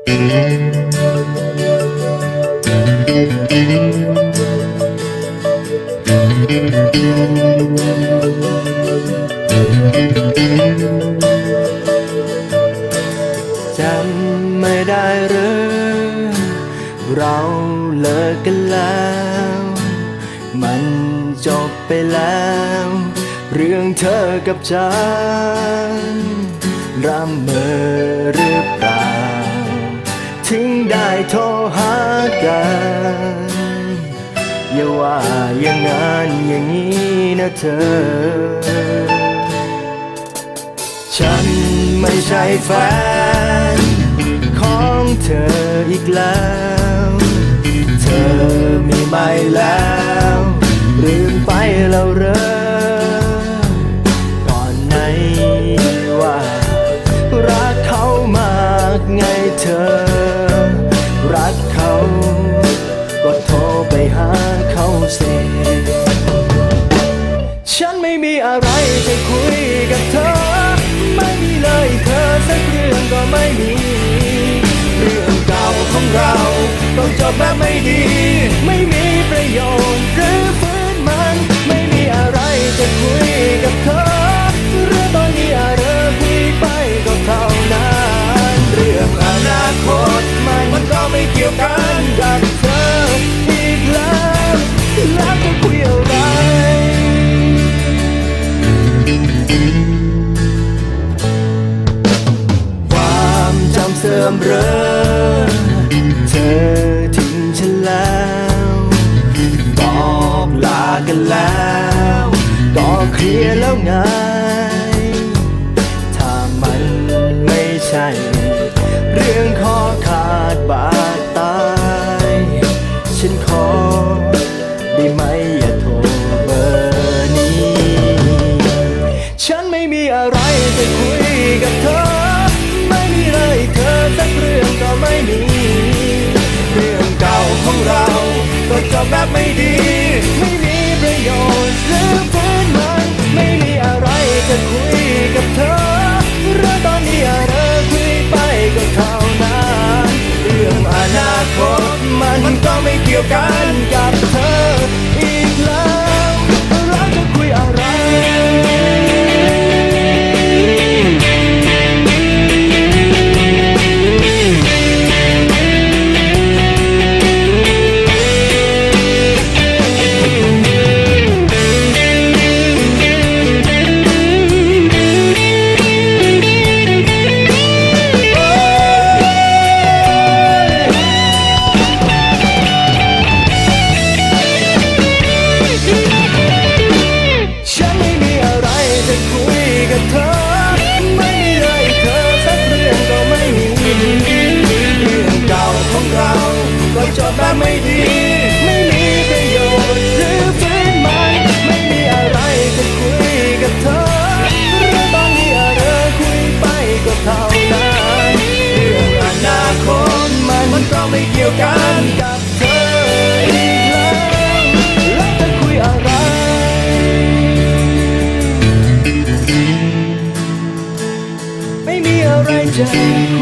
จำไม่ได้หรือเราเลิกกันแล้ว มันจบไปแล้ว เรื่องเธอกับฉันรำเมอ โทรหากัน อย่าว่าอย่างนั้นอย่างนี้นะเธอ ฉันไม่ใช่แฟน ของเธออีกแล้ว เธอมีใหม่แล้วลืมไปแล้วเรอก่อนไหนว่า รักเขามากไงเธอ อบแบบไม่ดี ไม่มีประโยชน์หรือฟื้นมัน ไม่มีอะไรจะคุยกับเธอเรื่องตอนนี้อะไรคุยไปก็เท่านั้นเรื่องอนาคตมันมันก็ไม่เกี่ยวกันกับเธออีกแล้วแล้วจะคุยอะไรความจำเสื่อมเรือ กันแล้ว ก็เคลียร์แล้วไง ถ้ามันไม่ใช่ เรื่องขอขาดบาดตาย ฉันขอได้ไหมอย่าโท ยวกันกับ อ